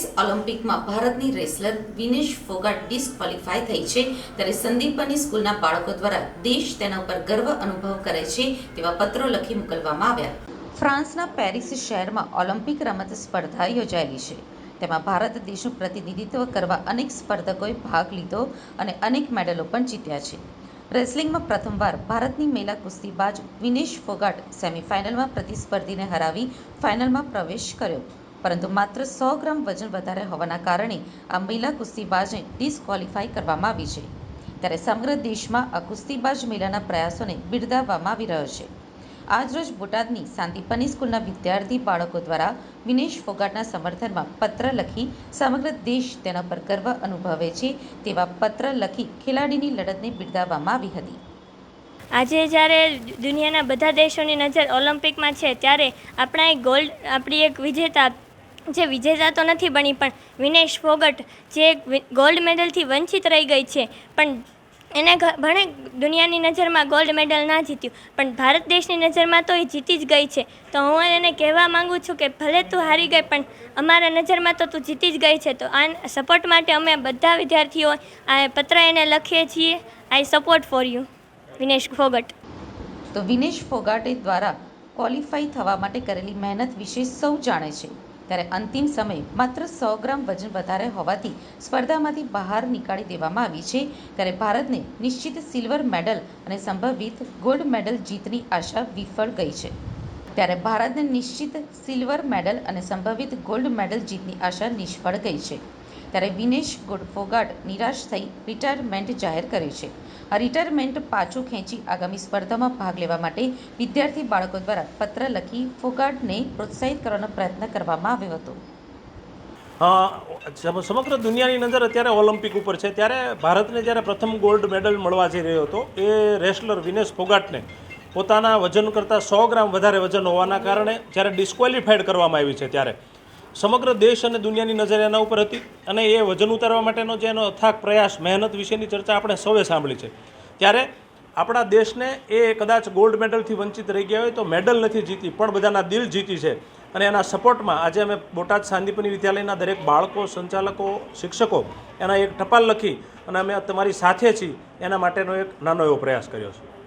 ઓલિમ્પિકમાં ભારતની wrestler Vinesh Phogat disqualify થઈ છે. ત્યારે સંદીપની સ્કૂલના બાળકો દ્વારા દેશ તેના ઉપર ગર્વ અનુભવ કરે છે તેવા પત્રો લખી મોકલવામાં આવ્યા. ફ્રાન્સના પેરિસ શહેરમાં ઓલિમ્પિક રમત સ્પર્ધા યોજાયેલી છે. તેમાં ભારત દેશનું પ્રતિનિધિત્વ કરવા અનેક સ્પર્ધકોએ ભાગ લીધો અને અનેક મેડલો પણ જીત્યા છે. રેસલિંગમાં પ્રથમવાર ભારતની મહિલા કુસ્તીબાજ વિનેશ ફોગાટ સેમીફાઇનલમાં પ્રતિસ્પર્ધીને હરાવી ફાઇનલમાં પ્રવેશ કર્યો. પરંતુ માત્ર સો ગ્રામ વજન વધારે હોવાના કારણે આ મહિલા કુસ્તીબાજને ડિસ્કવોલિફાય કરવામાં આવી છે. ત્યારે સમગ્ર દેશમાં આ કુસ્તીબાજ મહિલાના પ્રયાસોને બિરદાવવામાં આવી રહ્યો છે. આજરોજ બોટાદની શાંતિપની સ્કૂલના વિદ્યાર્થી બાળકો દ્વારા વિનેશ ફોગાટના સમર્થનમાં પત્ર લખી સમગ્ર દેશ તેના પર ગર્વ અનુભવે છે તેવા પત્ર લખી ખેલાડીની લડતને બિરદાવવામાં આવી હતી. આજે જ્યારે દુનિયાના બધા દેશોની નજર ઓલિમ્પિકમાં છે, ત્યારે આપણા એક ગોલ્ડ આપણી એક વિજેતા જે વિજેતા તો નથી બની, પણ વિનેશ ફોગટ જે ગોલ્ડ મેડલથી વંચિત રહી ગઈ છે. પણ એને ભણે દુનિયાની નજરમાં ગોલ્ડ મેડલ ના જીત્યું. પણ ભારત દેશની નજરમાં તો એ જીતી જ ગઈ છે. તો હું એને કહેવા માંગુ છું કે ભલે તું હારી ગઈ, પણ અમારા નજરમાં તો તું જીતી જ ગઈ છે. તો આ સપોર્ટ માટે અમે બધા વિદ્યાર્થીઓ આ પત્ર એને લખીએ છીએ. I support for you Vinesh Phogat. તો વિનેશ ફોગાટે દ્વારા ક્વોલિફાઈ થવા માટે કરેલી મહેનત વિશે સૌ જાણે છે. ત્યારે અંતિમ સમયે માત્ર સો ગ્રામ વજન વધારે હોવાથી સ્પર્ધામાંથી બહાર નીકાળી દેવામાં આવી છે. ત્યારે ભારતને નિશ્ચિત સિલ્વર મેડલ અને સંભવિત ગોલ્ડ મેડલ જીતની આશા વિફળ ગઈ છે. ત્યારે ભારતને નિશ્ચિત સિલ્વર મેડલ અને સંભવિત ગોલ્ડ મેડલ જીતની આશા નિષ્ફળ ગઈ છે. ત્યારે વિનેશ ફોગાટ નિરાશ થઈ રિટાયરમેન્ટ જાહેર કરે છે. આ રિટાયરમેન્ટ પાછું ખેંચી આગામી સ્પર્ધામાં ભાગ લેવા માટે વિદ્યાર્થી બાળકો દ્વારા પત્ર લખી ફોગાટને પ્રોત્સાહિત કરવાનો પ્રયત્ન કરવામાં આવ્યો હતો. સમગ્ર દુનિયાની નજર અત્યારે ઓલિમ્પિક ઉપર છે. ત્યારે ભારતને જ્યારે પ્રથમ ગોલ્ડ મેડલ મળવા જઈ રહ્યો હતો, એ રેસલર વિનેશ ફોગાટને પોતાના વજન કરતાં સો ગ્રામ વધારે વજન હોવાના કારણે જ્યારે ડિસ્ક્વોલિફાઈડ કરવામાં આવી છે ત્યારે. સમગ્ર દેશ અને દુનિયાની નજર એના ઉપર હતી અને એ વજન ઉતારવા માટેનો જે એનો અથાક પ્રયાસ, મહેનત વિશેની ચર્ચા આપણે સૌએ સાંભળી છે. ત્યારે આપણા દેશને એ કદાચ ગોલ્ડ મેડલથી વંચિત રહી ગયા હોય તો મેડલ નથી જીતી, પણ બધાના દિલ જીતી છે. અને એના સપોર્ટમાં આજે અમે બોટાદ સાંદીપની વિદ્યાલયના દરેક બાળકો, સંચાલકો, શિક્ષકો એના એક ટપાલ લખી અને અમે તમારી સાથે છીએ એના માટેનો એક નાનો એવો પ્રયાસ કર્યો છે.